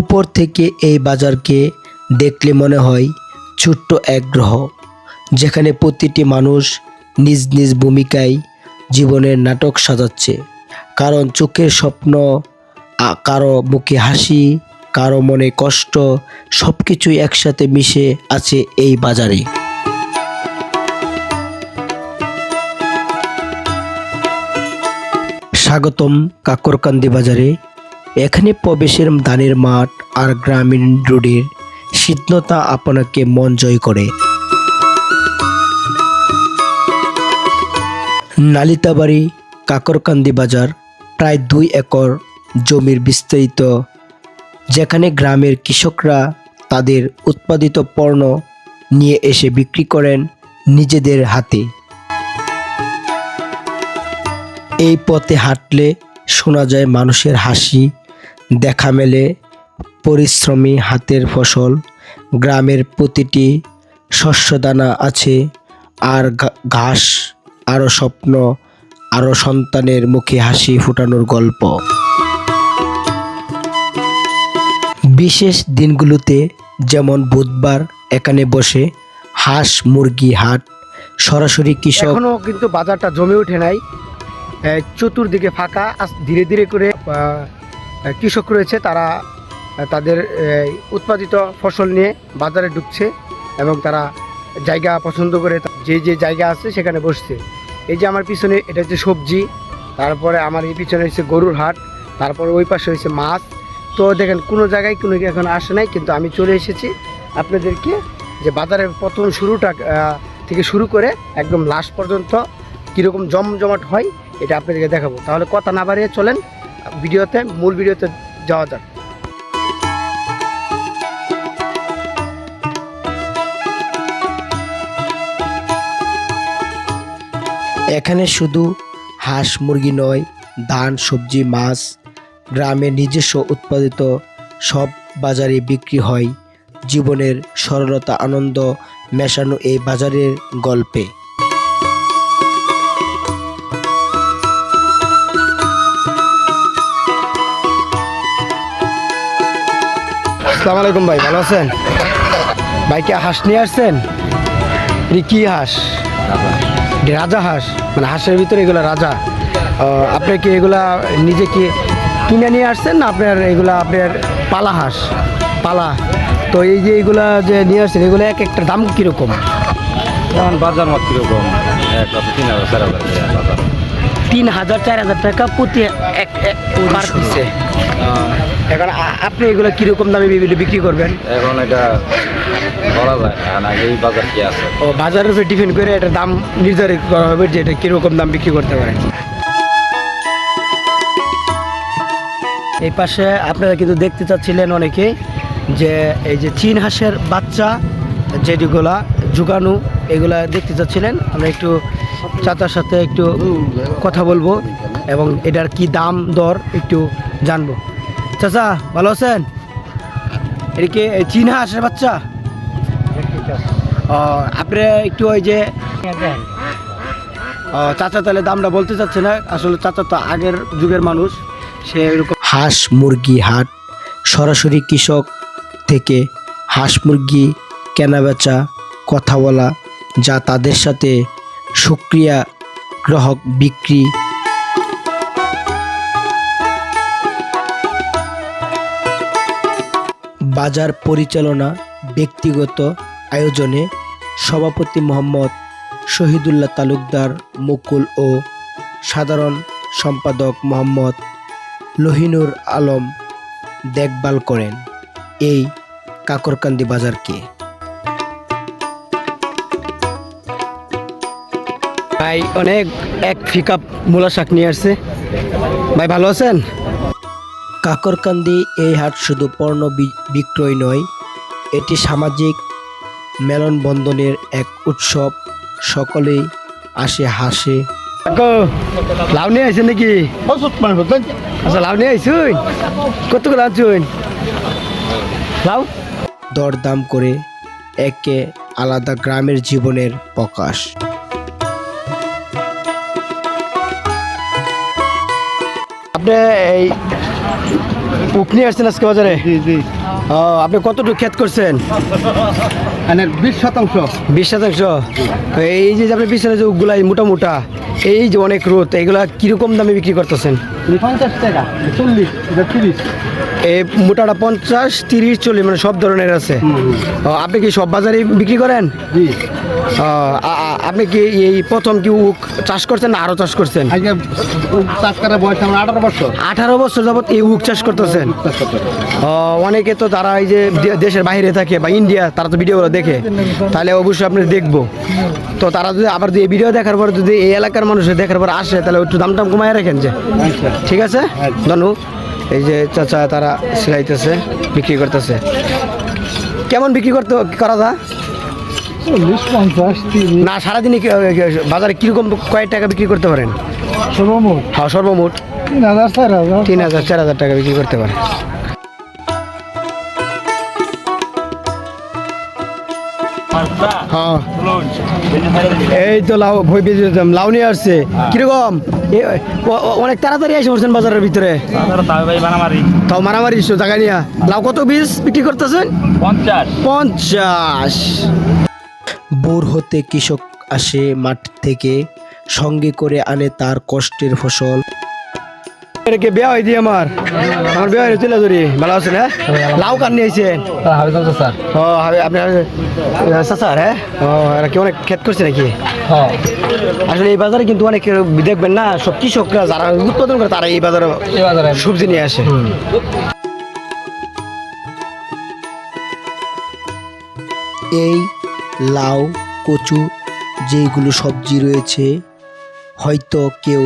উপর থেকে এই বাজারকে দেখলে মনে হয় ছোট্ট এক গ্রহ, যেখানে প্রতিটি মানুষ নিজ নিজ ভূমিকায় জীবনের নাটক সাজাচ্ছে। কারণ চোখের স্বপ্ন কারও মুখে হাসি, কারও মনে কষ্ট সব কিছুই একসাথে মিশে আছে এই বাজারে। স্বাগতম কাকরকান্দি বাজারে। এখানে প্রবেশের দানের মাঠ আর গ্রামীণ রোডের শীতলতা আপনাকে মন জয় করে। নালিতাবাড়ি, কাকরকান্দি বাজার, প্রায় দুই একর জমির বিস্তারিত, যেখানে গ্রামের কৃষকরা তাদের উৎপাদিত পণ্য নিয়ে এসে বিক্রি করেন নিজেদের হাতে। এই পথে হাঁটলে শোনা যায় মানুষের হাসি দেখা মেলে, পরিশ্রমী হাতের ফসল, গ্রামের প্রতিটি শস্যদানা আছে, আর ঘাস আরও স্বপ্ন আরও সন্তানের মুখে হাসি ফুটানোর গল্প। বিশেষ দিনগুলোতে যেমন বুধবার এখানে বসে হাঁস, মুরগি, হাট, সরাসরি কৃষক এখনও কিন্তু বাজারটা জমে ওঠে নাই। চতুর্দিকে ফাঁকা ধীরে ধীরে করে কৃষক রয়েছে, তারা তাদের উৎপাদিত ফসল নিয়ে বাজারে ঢুকছে এবং তারা জায়গা পছন্দ করে যে যে জায়গা আছে সেখানে বসছে। এই যে আমার পিছনে এটা হচ্ছে সবজি, তারপরে আমার এই পিছনে হচ্ছে গরুর হাট, তারপরে ওই পাশে হচ্ছে মাছ। তো দেখেন, কোনো জায়গায় কোনো এখন আসে নাই, কিন্তু আমি চলে এসেছি আপনাদেরকে যে বাজারের প্রথম শুরুটা থেকে শুরু করে একদম লাস্ট পর্যন্ত কীরকম জমজমাট হয়, এটা আপনাদেরকে দেখাবো। তাহলে কথা না বাড়িয়ে চলেন ভিডিওতে, মূল ভিডিওতে যাওয়া যাক। এখানে শুধু হাঁস মুরগি নয়, ধান, সবজি, মাছ, গ্রামে নিজস্ব উৎপাদিত সব বাজারে বিক্রি হয়। জীবনের সরলতা, আনন্দ মেশানো এই বাজারের গল্পে। আসসালামু আলাইকুম ভাই, ভালো আছেন? ভাই, কি হাঁস নিয়ে আসছেন? কি হাঁস? রাজা হাঁস মানে হাঁসের ভিতরে এগুলো রাজা। আপনি কি এগুলা নিজে কি কিনে নিয়ে আসছেন না আপনার এগুলা আপনার পালা হাঁস? পালা। তো এই যে এগুলা যে নিয়ে আসছেন, এগুলো এক একটা দাম কীরকম? বাজার মত কীরকম? তিন হাজার চার হাজার টাকা প্রতি এক পার পিসে এখন আপনি এগুলো কীরকম দামে বিক্রি করবেন? এখন এটা বলা যায় না না এই বাজার কি আছে? ও বাজারের উপরে ডিপেন্ড করে এটা দাম নির্ধারিত করা হবে যে এটা কীরকম দাম বিক্রি করতে পারে এই পাশে আপনারা কিন্তু দেখতে চাচ্ছিলেন অনেকে যে এই যে চীন হাঁসের বাচ্চা যেগুলা জুগানু এগুলা দেখতে চাচ্ছিলেন। আমরা একটু চাচার সাথে একটু কথা বলব এবং এটার কি দাম, দর একটু জানব। চাচা, ভালো আছেন? এটা কি এই চীন হাঁসের বাচ্চা? আপনি একটু ওই যে চাচা তাহলে দামটা বলতে চাচ্ছে না। আসলে চাচা তো আগের যুগের মানুষ, সে এরকম হাঁস, মুরগি, হাট, সরাসরি কৃষক থেকে হাঁস, মুরগি কেনাবেচা, কথা বলা, যা তাদের সাথে সুক্রিয়া গ্রাহক বিক্রি। বাজার পরিচালনা ব্যক্তিগত আয়োজনে সভাপতি মোহাম্মদ শহীদুল্লাহ তালুকদার মুকুল ও সাধারণ সম্পাদক মোহাম্মদ লহিনুর আলম দেখভাল করেন। এই কাকরকান্দি বাজারকে ভাই অনেক এক ফিকাপ মূলা শাক নিয়ে আসছে। ভাই ভালো আছেন? কাকরকান্দি এই হাট শুধু পণ্য বিক্রয় নয় এটি সামাজিক মেলনবন্ধনের এক উৎসব। সকলেই আসে হাসে। লাউ নিয়ে আইছেন নাকি? আচ্ছা লাউ নিয়ে আইসুন আনছুন? লাউ? দরদাম করে একে আলাদা গ্রামের জীবনের প্রকাশ। আপনি এই উপনি নিয়ে আসছেন আজকে বাজারে? জি জি। ও আপনি কতটুকু ক্ষেত করছেন? মানে বিশ শতাংশ। বিশ শতাংশ? এই যে আপনি পিছনে যে উগুলাই মোটা মোটা এই যে অনেক রোদ এইগুলা কীরকম দামে বিক্রি করতেছেন? পঞ্চাশ টাকা চল্লিশ এটা তিরিশ। এই মোটাটা পঞ্চাশ তিরিশ চল্লিশ মানে সব ধরনের আছে। আপনি কি সব বাজারে বিক্রি করেন? আপনি কি এই প্রথম কি উক চাষ করছেন না আরও চাষ করছেন? চাষ করার বয়স আমার আঠারো বছর। আঠারো বছর যাবত এই উক চাষ করতেছেন? অনেকে তো তারা এই যে দেশের বাইরে থাকে বা ইন্ডিয়া তারা তো ভিডিওগুলো দেখে। তাহলে অবশ্যই আপনি দেখব। তো তারা যদি আবার যদি এই ভিডিও দেখার পর যদি এই এলাকার মানুষ দেখার পর আসে তাহলে একটু দাম টাম কমায় রাখেন যে। আচ্ছা। ঠিক আছে? ধনু এই যে চাচা তারা সিলাইতেছে বিক্রি করতেছে। কেমন বিক্রি করতে করা যায়? না সারাদিনে বাজারে কীরকম কয়েক টাকা বিক্রি করতে পারেন? সর্বমোট। হ্যাঁ সর্বমোট। তিন হাজার চার হাজার। তিন হাজার চার হাজার টাকা বিক্রি করতে পারেন। এই তো লাউ ভই বেজে দিতাম লাউ নিয়ে আসছে। কীরকম? ও- ও- অনেক তাড়াতাড়ি এসে পড়ছেন বাজারের ভিতরে। তাও মারামারি ইস্যু জায়গা নিয়ে। লাউ কত বীজ বিক্রি করতেছেন? পঞ্চাশ। পঞ্চাশ। বোর হতে কৃষক আসে মাঠ থেকে সঙ্গে করে আনে তার কষ্টের ফসল। এটাকে বিয়া হয়ে দিয়ে আমার। আমার বিয়া হয়ে তুলে ধরি ভালো আছেন হ্যাঁ? লাউ কান নিয়েছেন স্যার। ও হবে আপনি স্যার হ্যাঁ? ও এরা কি অনেক ক্ষেত করছে নাকি? হ্যাঁ আসলে এই বাজারে কিন্তু অনেক দেখবেন না সব কৃষকরা যারা উৎপাদন করে তারা এই বাজারে এই বাজারে। সবজি নিয়ে আসে। এই লাউ কচু যেগুলো সবজি রয়েছে হয়তো কেউ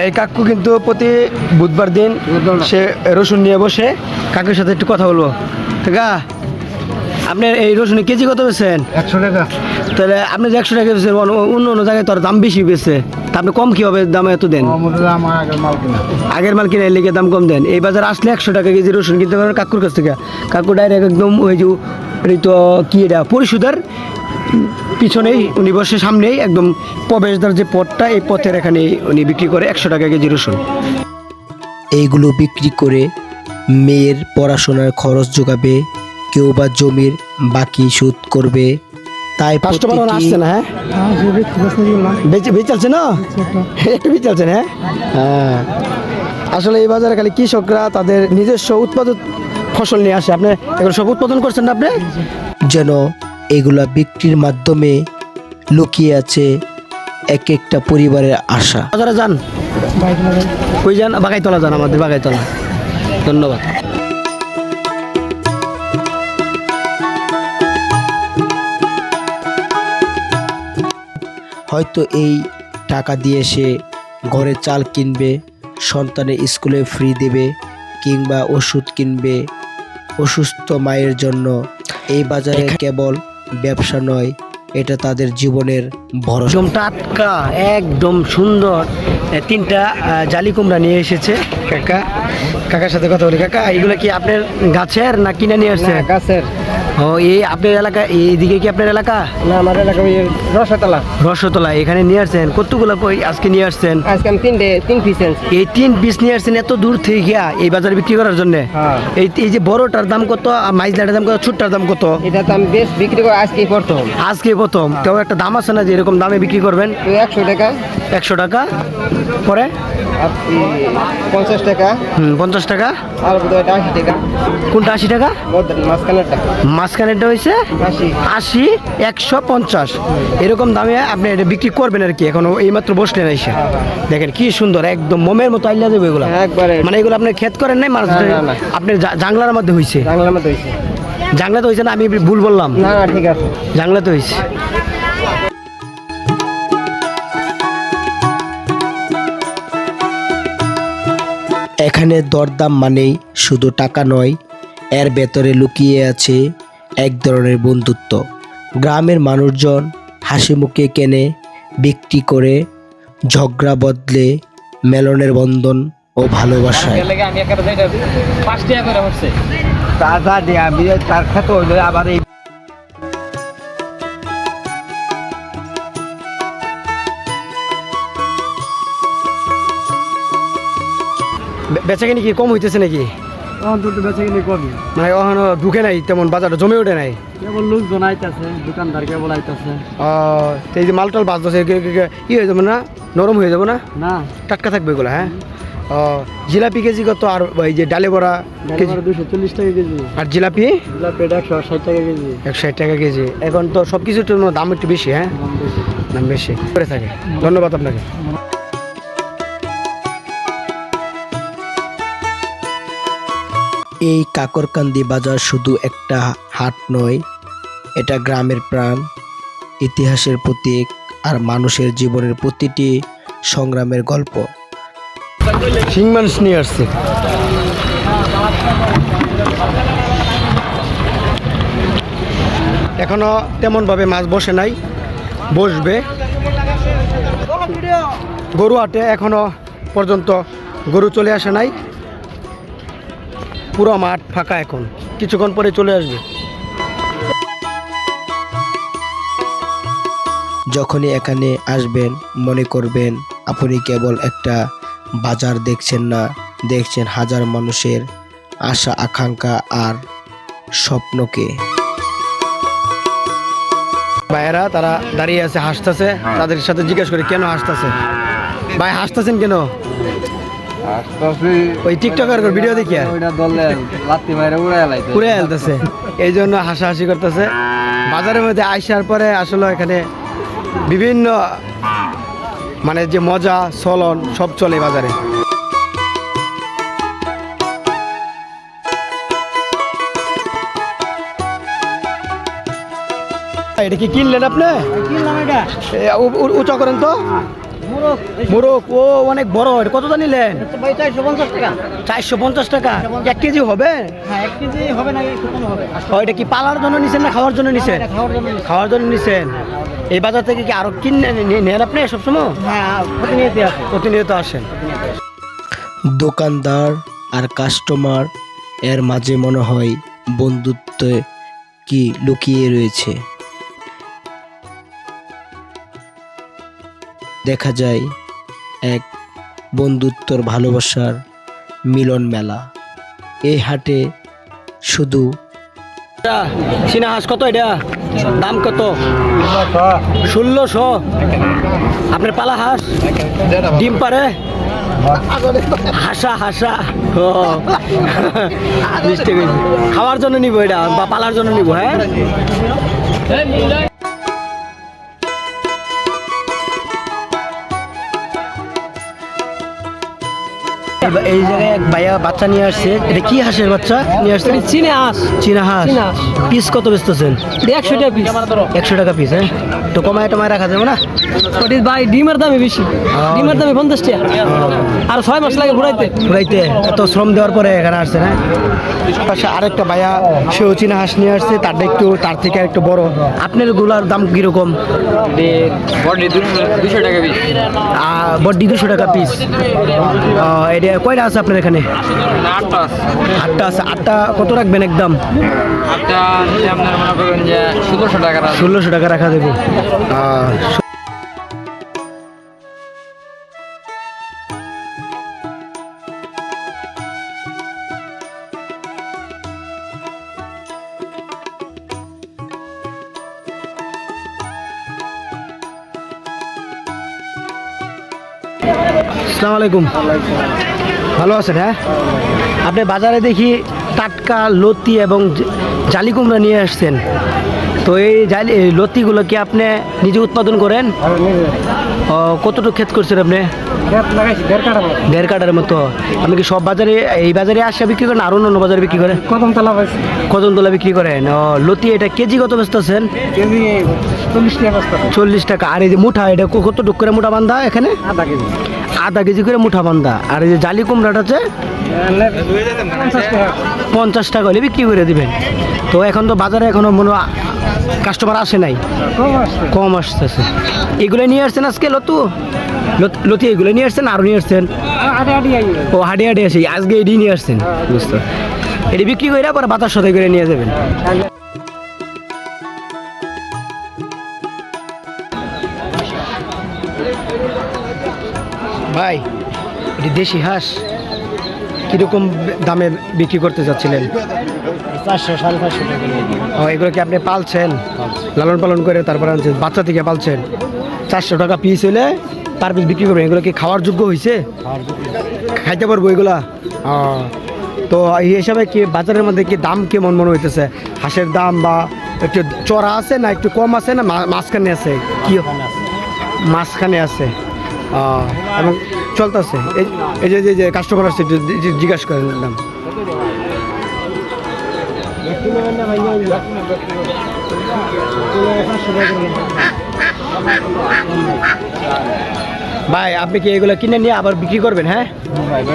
এই কাকু কিন্তু প্রতি বুধবার দিন সে রসুন নিয়ে বসে কাকুর সাথে একটু কথা বলব। ঠিক আছে আপনার এই রসুন কেজি কত বেছেন একশো টাকা। তাহলে আপনি যে একশো টাকা বেছেন অন্য- অন্য জায়গায় তোর দাম বেশি বেছে তা আপনি কম কি হবে দাম এত দেন? আগের মাল কিনা। লিখে দাম কম দেন। এই বাজার আসলে একশো টাকা কেজি রসুন কিনতে পারেন কাকুর কাছ থেকে। কাকু ডাইরেক্ট একদম ওই যে তো কি এটা পরিশুদার পিছনেই উনি বসে সামনেই একদম প্রবেশদ্বার যে পথটা এই পথের এখানে উনি বিক্রি করে একশো টাকা কেজি রসুন। এইগুলো বিক্রি করে মেয়ের পড়াশোনার খরচ যোগাবে কেউ বা জমির বাকি সুদ করবে। তাই কাস্টমার আসছে না হ্যাঁ? বেচে বেচে চলছে না একটু বেচে চলছে না হ্যাঁ? হ্যাঁ। আসলে এই বাজারে খালি কৃষকরা তাদের নিজস্ব উৎপাদন ফসল নিয়ে আসে। আপনি এগুলো সব উৎপাদন করছেন না আপনি? যেন এগুলা বিক্রির মাধ্যমে লুকিয়ে আছে এক একটা পরিবারের আশা। বাজারে যান। ওই যান? বাগাইতলা যান আমাদের বাগাইতলা। ধন্যবাদ। হয়তো এই টাকা দিয়ে সে ঘরে চাল কিনবে সন্তানের স্কুলে ফ্রি দেবে কিংবা ওষুধ কিনবে অসুস্থ মায়ের জন্য। এই বাজারে কেবল ব্যবসা নয় এটা তাদের জীবনের ভরসা। একদম টাটকা একদম সুন্দর। তিনটা আহ, জালি কুমড়া নিয়ে এসেছে কাকা। কাকার সাথে কথা বলি। কাকা এগুলো কি আপনার গাছের না কিনে নিয়ে আসছে গাছের। ও এই আপনার এলাকা এইদিকে কি আপনার এলাকা? না আমার এলাকা ওই রসতলা। রসতলা এখানে নিয়ে আসছেন? কতগুলো কই আজকে নিয়ে আসছেন? আজকে আমি তিনটে তিন পিস এই তিন পিস নিয়ে আসছেন এত দূর থেকে গিয়া এই বাজারে বিক্রি করার জন্য? হ্যাঁ। এই এই যে বড়টার দাম কত আর মাইজলাটার দাম কত ছোটটার দাম কত? এটা তো আমি বেশ বিক্রি করে আজকেই প্রথম। আজকে প্রথম। কেউ একটা দাম আছে না যে এরকম দামে বিক্রি করবেন? একশো টাকা। একশো টাকা? পরে? পঞ্চাশ টাকা। হুম পঞ্চাশ টাকা? আর বোধহয় আশি টাকা। কোনটা আশি টাকা? মাঝখানেরটা। মাঝখানেরটা হয়েছে? আশি। একশো পঞ্চাশ। এরকম দামে আপনি এটা বিক্রি করবেন আর কি এখন এইমাত্র বসলেন এসে। দেখেন কি সুন্দর একদম মোমের মতো আইলা দেবে এগুলো। একবারে। মানে এগুলো আপনি ক্ষেত করেন নাই মাছ না, না, না। আপনার জা- জাংলার মধ্যে হয়েছে বাংলার মধ্যে হয়েছে জাংলাতে হয়েছে না? আমি ভুল বললাম? না ঠিক আছে। জাংলাতে হয়েছে এখানে দরদাম মানেই শুধু টাকা নয় এর ভেতরে লুকিয়ে আছে এক ধরনের বন্ধুত্ব। গ্রামের মানুষজন হাসি মুখে কেনে বিক্রি করে ঝগড়া বদলে মেলনের বন্ধন ও ভালোবাসায়। তার খেতে আবার এই বেচাকেনি কি কম হইতেছে নাকি? তখন তো বেঁচে কিনে কমই। মানে ওখানে ঢুকে নাই তেমন বাজারটা জমে ওঠে নাই? কেবল লোকজন আইতাছে দোকানদার কেবল আইতাছে। ও, এই যে মালটাল বাজতেছে ই হয়ে যাবে না? নরম হয়ে যাবে না? না। টাটকা থাকবে এগুলো হ্যাঁ? ও জিলাপি কেজি কত? আর এই যে ডালে বড়া দুশো চল্লিশ টাকা কেজি। আর জিলাপি? একশো ষাট টাকা কেজি। একশো ষাট টাকা কেজি। এখন তো সব কিছুর দাম একটু বেশি হ্যাঁ? দাম বেশি। করে থাকে। ধন্যবাদ আপনাকে। এই কাকরকান্দি বাজার শুধু একটা হাট নয়, এটা গ্রামের প্রাণ, ইতিহাসের প্রতীক আর মানুষের জীবনের প্রতিটি সংগ্রামের গল্প। মাছ নিয়ে আসছে। এখনও তেমনভাবে মাছ বসে নাই, বসবে। গরু হাটে এখনও পর্যন্ত গরু চলে আসে নাই। পুরো মাঠ ফাঁকা এখন। কিছুক্ষণ পরে চলে আসবে। যখনই এখানে আসবেন মনে করবেন আপনি কেবল একটা বাজার দেখছেন না দেখছেন হাজার মানুষের আশা আকাঙ্ক্ষা আর স্বপ্নকে। ভাইয়েরা তারা দাঁড়িয়ে আছে হাসতেছে। তাদের সাথে জিজ্ঞেস করে কেন হাসতেছে? ভাই হাসতেছেন কেন? ওই টিকটকার ভিডিও দেখিয়া ওইটা দলে লাত্তি মাইরে উড়াই লাইতে পুরে আলতেছে। এই জন্য হাসাহাসি করতেছে। বাজারের মধ্যে আইসার পরে আসলে এখানে বিভিন্ন মানে যে মজা চলন সব চলে বাজারে। এটা কি কিনলেন আপনি? কিনলাম এটা। উঁচা করেন তো? মুরগ। ও অনেক বড় কতটা নিলেন চারশো পঞ্চাশ টাকা। এক কেজি হবে? হ্যাঁ এটা কি পালার জন্য নিছেন না খাওয়ার জন্য নিছেন? খাওয়ার জন্য নিছেন। এই বাজার থেকে কি আরও কিনে নেন আপনি সবসময়? হ্যাঁ প্রতিনিয়ত আসেন। দোকানদার আর কাস্টমার এর মাঝে মনে হয় বন্ধুত্ব কি লুকিয়ে রয়েছে। দেখা যায় এক বন্ধুত্বর ভালোবাসার মিলন মেলা। এই হাটে শুধু চীনা হাঁস কত এটা? দাম কত? ষোলোশো। আপনার পালা হাঁস? ডিম পারে? হাসা হাসা। খাওয়ার জন্য নিব এটা বা পালার জন্য নিব হ্যাঁ? এই- জায়গায় এক ভাইয়া বাচ্চা নিয়ে আসছে। এটা কি হাঁসের বাচ্চা? নিয়ে আসছে? চিনে চীনা হাঁস। চীনা হাঁস। পিস কত বেচতেছেন? একশো টাকা পিস। একশো টাকা পিস হ্যাঁ? তো কমায় টমায় রাখা যাবে না? ওটি ভাই ডিমের দামে বেশি। ডিমের দামে পঞ্চাশ টাকা। আর ছয় মাস লাগে ঘুরাইতে। ঘুরাইতে। এত শ্রম দেওয়ার পরে এখানে আসছে না? পাশে আরেকটা ভাইয়া সেও চীনা হাঁস নিয়ে আসছে তারটা একটু তার থেকে একটু বড়। আপনারগুলার দাম কীরকম? বডি দুশো টাকা পিস বড্ডি দুশো টাকা পিস এটা কয়টা আছে আপনার এখানে? আটটা আটটা আছে। আটটা কত রাখবেন একদম? ষোলোশো টাকা রাখা দেবো আসসালামু আলাইকুম। ভালো আছেন হ্যাঁ? আপনি বাজারে দেখি টাটকা, লতি এবং জালি কুমড়া নিয়ে আসছেন। তো এই জালি এই লতিগুলো কি আপনি নিজে উৎপাদন করেন? কতটুকু ক্ষেত করছেন আপনি? দেড় কাটার মতো। আপনি কি সব বাজারে এই বাজারে আসে বিক্রি করেন আর অন্য বাজারে বিক্রি করেন? কদম তলা পাইছি কদম তোলা বিক্রি করেন। ও লতি এটা কেজি কত বেচতেছেন চল্লিশ টাকা আর এই যে মুঠা এটা কতটুকু করে মুঠা বান্ধা এখানে? আধা কেজি। আধা কেজি করে মুঠা বান্ধা। আর এই যে জালি কুমড়াটা আছে? পঞ্চাশ টাকা। পঞ্চাশ টাকা হলে বিক্রি করে দিবেন। তো এখন তো বাজারে এখনও মনে কাস্টমার আসে নাই। কম আসতেছে। এগুলো নিয়ে আসছেন আজকে লতু? লতি এগুলো নিয়ে আসছেন আরও নিয়ে আসছেন? ও হাডি হাডি আসে। আজকে এটি নিয়ে আসছেন। বুঝতে এটি বিক্রি করে পরে বাতার সাথে করে নিয়ে যাবেন। ভাই এটি দেশি হাঁস। কীরকম দামে বিক্রি করতে চাচ্ছিলেন চারশো সাড়ে চারশো টাকা ও এগুলো কি আপনি পালছেন? লালন পালন করে তারপরে আনছেন বাচ্চা থেকে পালছেন। চারশো টাকা পিস হইলে পার পিস বিক্রি করবেন। এগুলো কি খাওয়ার যোগ্য হয়েছে খাইতে পারব এগুলা? তো এই হিসাবে কি বাজারের মধ্যে কি দাম কেমন মনে হইতেছে? হাঁসের দাম বা একটু চড়া আছে না একটু কম আছে না মাঝখানে আছে? কি মাঝখানে আছে। এবং চলতেছে। এই যে- যে- যে কাস্টমার আসছে জিজ্ঞাসা করেন দাম। ভাই আপনি কি এগুলো কিনে নিয়ে আবার বিক্রি করবেন হ্যাঁ?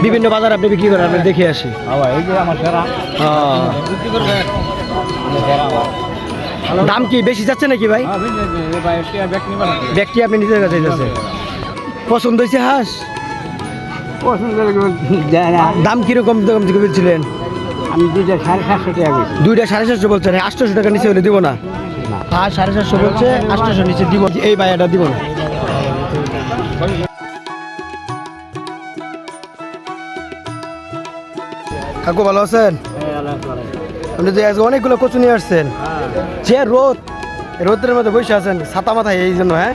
বিভিন্ন বাজার আপনি বিক্রি করেন আপনি দেখে আসি। দাম কি বেশি যাচ্ছে নাকি ভাই? ব্যক্তি আপনি নিজের কাছে যাচ্ছে। পছন্দ হয়েছে হাঁস? দাম কীরকম দাম বলছিলেন আমি দুইটা সাড়ে সাতশো টাকা বেশি। দুইটা সাড়ে সাতশো বলছেন আটশোশো টাকা নিচে হলে দিব না? আর সাড়ে সাতশো বলছে আটশোশো নিচে দিব। এই ভাইয়াটা দিব না। কাকু ভালো আছেন? আপনি যে আজকে অনেকগুলো কচু নিয়ে আসছেন। যে রোদ রোদের মধ্যে বসে আছেন ছাতা মাথায় এই জন্য হ্যাঁ?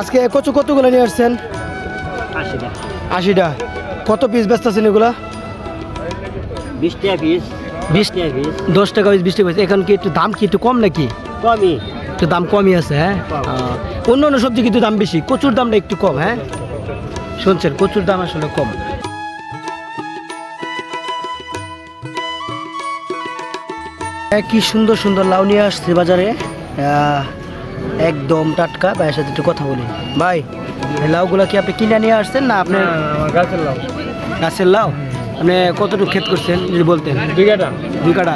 আজকে কচু কতগুলো নিয়ে আসছেন? আশি আশিটা। কত পিস ব্যস্ত আছেন এগুলা? বিশ টাকা পিস বিশ টাকা পিস দশ টাকা পিস বিশ টাকা পিস এখন কি একটু দাম কি একটু কম নাকি? কমই। একটু দাম কমই আছে হ্যাঁ? অন্য অন্য সবজি কিন্তু দাম বেশি। কচুর দামটা একটু কম হ্যাঁ? শুনছেন কচুর দাম আসলে কম। কি সুন্দর সুন্দর লাউ নিয়ে আসছে বাজারে। একদম টাটকা। ভাইয়ের সাথে একটু কথা বলি। ভাই এই লাউগুলা কি আপনি কিনে নিয়ে আসছেন না আপনার আমার গাছের লাভ গাছের লাউ? আপনি কতটুকু ক্ষেত করছেন যদি বলতেন? দুই কাটা দুই কাটা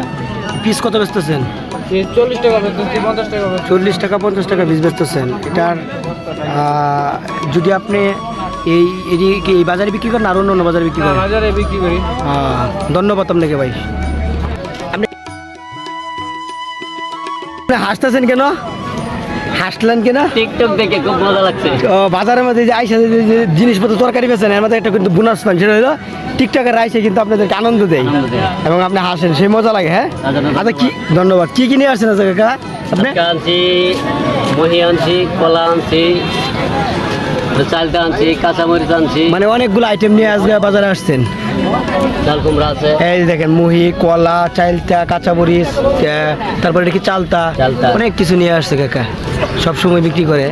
পিস কত বেচতেছেন? চল্লিশ টাকা পঞ্চাশ টাকা চল্লিশ টাকা পঞ্চাশ টাকা বীজ বেচতেছেন। এটার যদি আপনি এই এদিকে এই বাজারে বিক্রি করেন আর অন্য অন্য বাজারে বিক্রি করেন? বাজারে বিক্রি করি। ধন্যবাদ আপনাকে ভাই। আপনি হাসতেছেন কেন? হাসলেন কিনা? টিকটক দেখে খুব মজা লাগছে। ও, বাজারের মধ্যে যে আইসা যে যে জিনিসপত্র তরকারি বেছেন এর মধ্যে একটা কিন্তু বোনাস পান সেটা হলো টিকটকের আইসে কিন্তু আপনাদেরকে আনন্দ দেয় এবং আপনি হাসেন সেই মজা লাগে হ্যাঁ? আচ্ছা কি ধন্যবাদ। কি কি নিয়ে আসছেন আজকে কাকা? আপনি? আনছি মহি আনছি কলা আনছি চালটা আনছি কাঁচামরিচ আনছি। মানে অনেকগুলো আইটেম নিয়ে আজকে বাজারে আসছেন। চাল কুমড়া আছে। এই দেখেন মুহি কলা চাইলতা কাঁচামরিচ তারপরে এটা কি চালতা? চালতা। অনেক কিছু নিয়ে আসছে কাকা। সব সময় বিক্রি করে।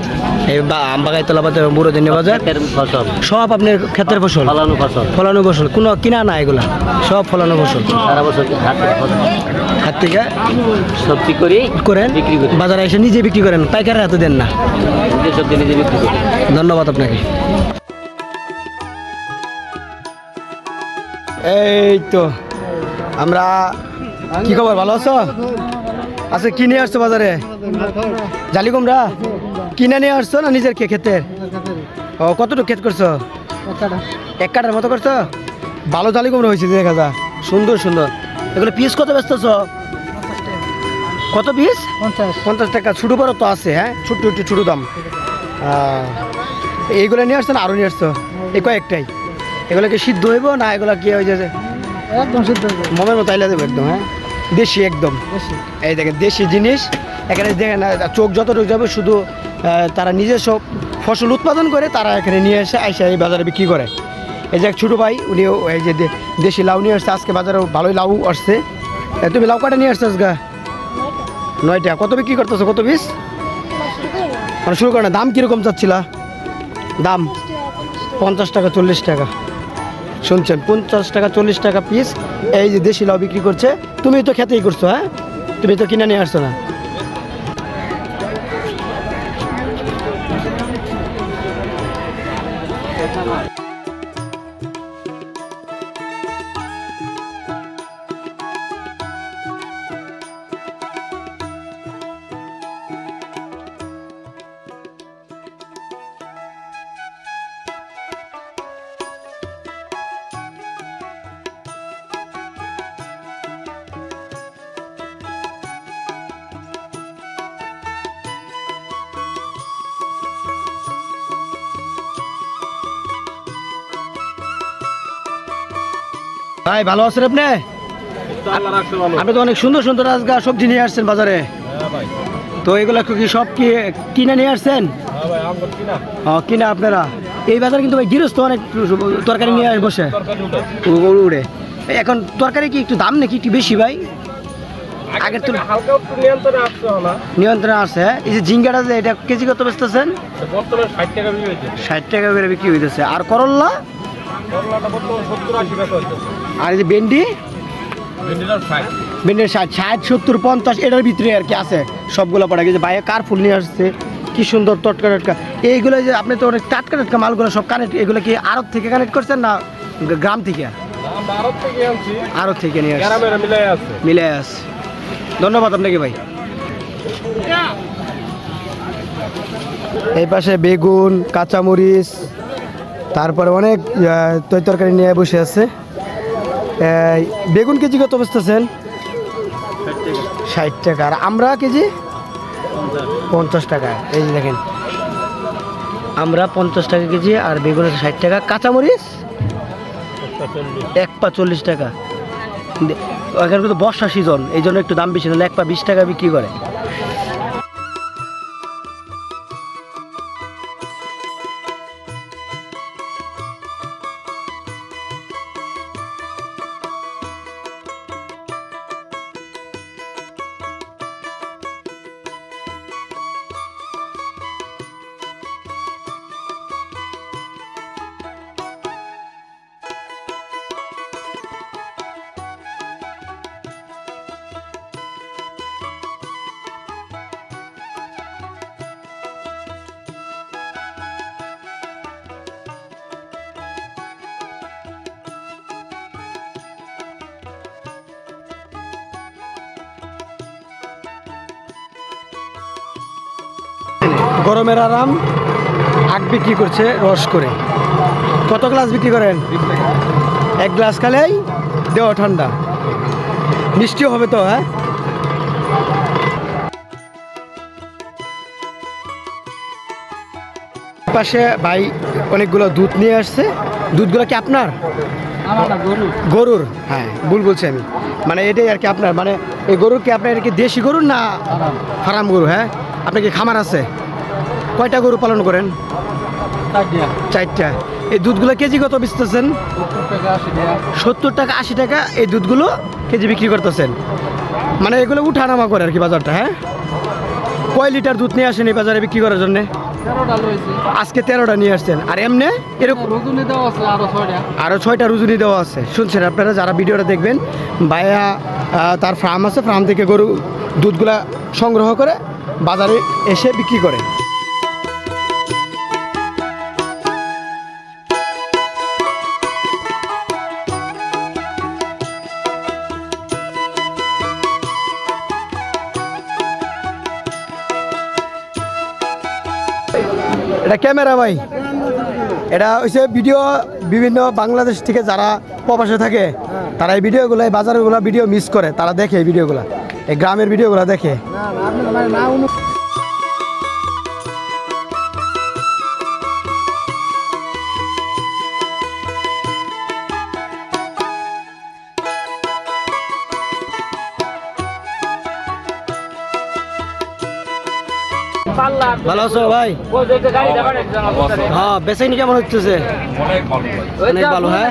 এই আমবাগাই তলা বাজার। ফসল। সব আপনার ক্ষেতের ফসল? ফলানো ফসল। ফলানো ফসল। কোনো কিনা না এগুলা। সব ফলানো ফসল। সারা বছর হাত থেকে সবজি করি? করেন। বিক্রি করি। বাজারে এসে নিজে বিক্রি করেন। পাইকারের হাতে দেন না। নিজে সবজি নিজে বিক্রি করি। ধন্যবাদ আপনাকে। এই তো আমরা কি খবর ভালো আছো? আচ্ছা কি নিয়ে আসছো বাজারে? জালি কুমড়া? কিনে নিয়ে আসছো না নিজের কে ক্ষেতের? ও কতটুকু ক্ষেত করছ? এক কাটার মতো করছ? ভালো জালি কুমড়া হয়েছে দেখা যা সুন্দর সুন্দর। এগুলো পিস কত ব্যস্ত কত পিস? পঞ্চাশ। পঞ্চাশ টাকা। ছোটো বড় তো আছে হ্যাঁ? ছোট্ট একটু ছোটো দাম। আহ, এইগুলো নিয়ে আসছো না আরও নিয়ে আসছো। এই কয়েকটাই। এগুলো কি সিদ্ধ হইব না এগুলো কি হয়ে যে একদম সিদ্ধ মমের মতো আইলা দেবো একদম হ্যাঁ? দেশি একদম। এই দেখেন দেশি জিনিস। এখানে দেখেন চোখ যতটুকু যাবে শুধু তারা নিজস্ব ফসল উৎপাদন করে তারা এখানে নিয়ে এসে আইসা এই বাজারে বিক্রি করে। এই যে এক ছোটো ভাই উনিও এই যে দেশি লাউ নিয়ে আসছে আজকে বাজারে ভালোই লাউ আসছে। তুমি লাউ কাটা নিয়ে আসছো আজকে? নয়টা। কত বিক্রি করতেছো? কত পিস মানে শুরু করে না দাম কীরকম চাচ্ছিলা? দাম পঞ্চাশ টাকা, চল্লিশ টাকা। শুনছেন, পঞ্চাশ টাকা, চল্লিশ টাকা পিস এই যে দেশি লাউ বিক্রি করছে, তুমি তো খেতেই করছ হ্যাঁ? তুমি তো কিনে নিয়ে আসছো না। Come on. ভাই ভালো আছেন আপনি? আপনি তো অনেক সুন্দর সুন্দর আজকে সবজি নিয়ে আসছেন বাজারে। তো এগুলো কি সব কি কিনে নিয়ে আসছেন? কিনা। আপনারা? এই বাজারে কিন্তু ভাই গৃহস্থ অনেক তরকারি নিয়ে বসে। উ- উ- উড়ে। এখন তরকারি কি একটু দাম নাকি একটু বেশি ভাই? আগের তো হালকা একটু নিয়ন্ত্রণে আসছে নিয়ন্ত্রণ হ্যাঁ? এই যে ঝিঙ্গাটা যে এটা কেজি কত বেচতেছেন? বর্তমানে ষাট টাকা বিক্রি হয়েছে ষাট টাকা করে বিক্রি হইতেছে। আর করল্লা আর এই যে ভেন্ডি? ভেন্ডির ষাট ষাট সত্তর পঞ্চাশ এটার ভিতরে আর কি আছে সবগুলো পড়া। গেছে বাইরে কার ফুল নিয়ে আসছে? কি সুন্দর টটকা টটকা। এইগুলো যে আপনি তো অনেক টাটকা টাটকা মালগুলো সব কানেক্ট এগুলো কি আড়ত থেকে কানেক্ট করছেন না গ্রাম থেকে? আরব থেকে নিয়ে আসছে। মিলে আছে। ধন্যবাদ আপনাকে ভাই। এই পাশে বেগুন কাঁচামরিচ তারপরে অনেক তৈ তরকারি নিয়ে বসে আছে। বেগুন কেজি কত বেচতেছেন ষাট টাকা। আর আমরা কেজি? পঞ্চাশ টাকা। এই দেখেন। আমরা পঞ্চাশ টাকা কেজি আর বেগুন আছে ষাট টাকা। কাঁচামরিচ? এক পা চল্লিশ টাকা। এখানে কিন্তু বর্ষা সিজন এই জন্য একটু দাম বেশি, নাহলে এক পা বিশ টাকা বিক্রি করে। গরমের আরাম আগ বিক্রি করছে রস করে। কত গ্লাস বিক্রি করেন? এক গ্লাস খালেই দেহ ঠান্ডা। মিষ্টিও হবে তো হ্যাঁ? পাশে ভাই অনেকগুলো দুধ নিয়ে আসছে। দুধগুলো কি আপনার? গরুর। হ্যাঁ ভুল বলছি আমি। মানে এটাই আর কি আপনার মানে এই গরুর কি আপনার এটা কি দেশি গরুর না ফার্ম গরু হ্যাঁ? আপনার কি খামার আছে? কয়টা গরু পালন করেন? চারটা। এই দুধগুলো কেজি কত বেচতেছেন? সত্তর টাকা আশি টাকা এই দুধগুলো কেজি বিক্রি করতেছেন। মানে এগুলো উঠানামা করে আর কি বাজারটা হ্যাঁ? কয় লিটার দুধ নিয়ে আসেন এই বাজারে বিক্রি করার জন্য? আজকে তেরোটা নিয়ে আসছেন। আর এমনি? এরকম আরও ছয়টা। রুজুনি দেওয়া আছে। শুনছেন আপনারা যারা ভিডিওটা দেখবেন ভাইয়া তার ফার্ম আছে ফার্ম থেকে গরু দুধগুলা সংগ্রহ করে বাজারে এসে বিক্রি করে। এটা ক্যামেরা ভাই। এটা হচ্ছে ভিডিও বিভিন্ন বাংলাদেশ থেকে যারা প্রবাসে থাকে, তারা এই ভিডিওগুলো, এই বাজারগুলো ভিডিও মিস করে, তারা দেখে এই ভিডিওগুলো, এই গ্রামের ভিডিওগুলো দেখে। ভালো আছো ভাই? হ্যাঁ বেচাইনি কেমন হচ্ছে অনেক ভালো হ্যাঁ?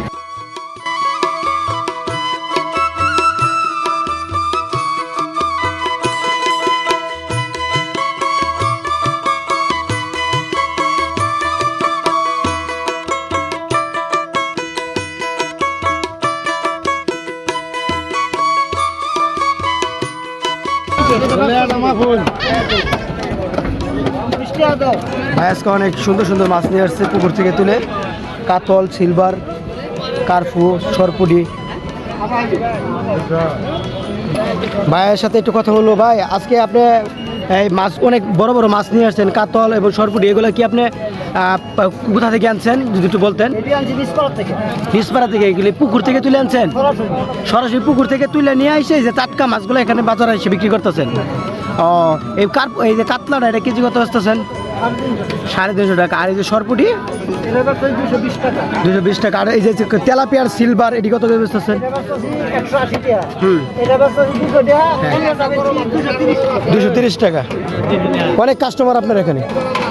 আজকে অনেক সুন্দর সুন্দর মাছ নিয়ে আসছে পুকুর থেকে তুলে। কাতল, সিলভার, কার্ফু সরপুডি ভাইয়ের সাথে একটু কথা বলব। ভাই, আজকে আপনি এই মাছ, অনেক বড় বড় মাছ নিয়ে আসছেন, কাতল এবং সরপুটি, এগুলো কি আপনি কোথা থেকে আনছেন? যদি একটু বলতেন। নিসপাড়া থেকে। এগুলি পুকুর থেকে তুলে আনছেন? সরাসরি। পুকুর থেকে তুলে নিয়ে এসে এই যে টাটকা মাছগুলো এখানে বাজারে এসে বিক্রি করতেছেন। ও এই কার এই যে কাতলাটা এটা কেজি কত আসতেছেন? সাড়ে তিনশো টাকা। আর এই যে সরপুটি? দুশো বিশ টাকা। আর এই যে তেলাপিয়ার সিলভার এটি কত বেচতেছেন? হুম। দুশো তিরিশ টাকা। অনেক কাস্টমার আপনার এখানে।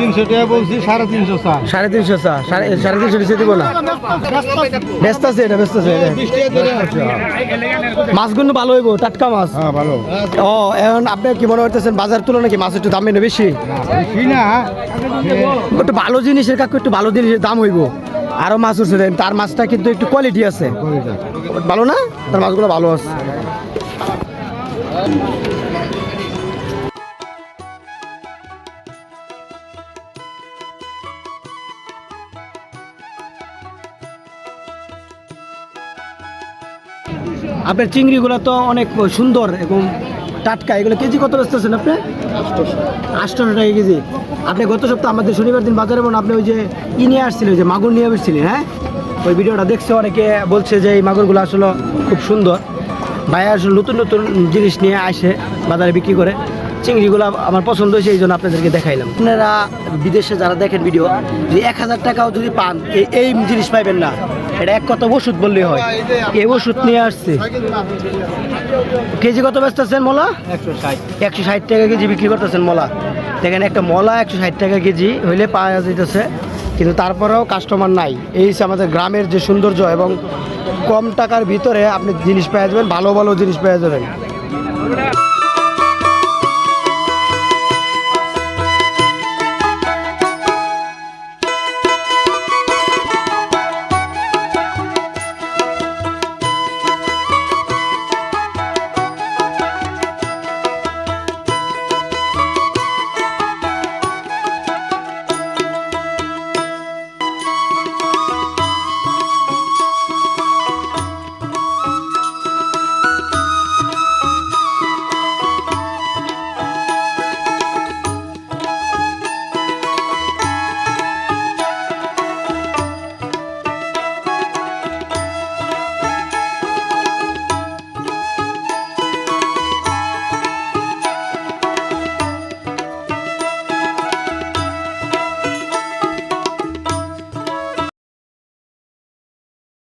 তিনশো টাকা বলছি সাড়ে তিনশো সাড়ে তিনশো চা সাড়ে সাড়ে তিনশো নিচে দিব না ব্যস্ত আছে এটা ব্যস্ত আছে মাছগুলো ভালো হইব টাটকা মাছ। হ্যাঁ ভালো। ও এখন আপনি কি মনে করতেছেন বাজার তুলনা কি মাছ একটু দাম এনে বেশি? না। একটু ভালো জিনিসের কাকু একটু ভালো জিনিসের দাম হইব। আরও মাছ উঠছে তার মাছটা কিন্তু একটু কোয়ালিটি আছে। ভালো না? তার মাছগুলো ভালো আছে। আপনার চিংড়িগুলো তো অনেক সুন্দর এবং টাটকা। এগুলো কেজি কত বেচতেছেন আপনি? আটশো টাকা কেজি। আপনি গত সপ্তাহে আমাদের শনিবার দিন বাজারে বোন আপনি ওই যে ই নিয়ে আসছিলেন যে মাগুর নিয়ে আসছিলেন হ্যাঁ? ওই ভিডিওটা দেখছে অনেকে, বলছে যে এই মাগুরগুলো আসলে খুব সুন্দর। ভাইয়া আসলে নতুন নতুন জিনিস নিয়ে আসে বাজারে বিক্রি করে। চিংড়িগুলো আমার পছন্দ হয়েছে এই জন্য আপনাদেরকে দেখাইলাম। আপনারা বিদেশে যারা দেখেন ভিডিও যে এক হাজার টাকাও যদি পান এই- জিনিস পাইবেন না। এটা এক কত ওষুধ বললেই হয়। এই ওষুধ নিয়ে আসছে। কেজি কত বেচতেছেন মলা? একশো ষাট একশো ষাট টাকা কেজি বিক্রি করতেছেন মলা। দেখেন, একটা মলা একশো ষাট টাকা কেজি হইলে পাওয়া যেতেছে কিন্তু তারপরেও কাস্টমার নাই। এই হচ্ছে আমাদের গ্রামের যে সৌন্দর্য এবং কম টাকার ভিতরে আপনি জিনিস পেয়ে যাবেন, ভালো ভালো জিনিস পেয়ে যাবেন।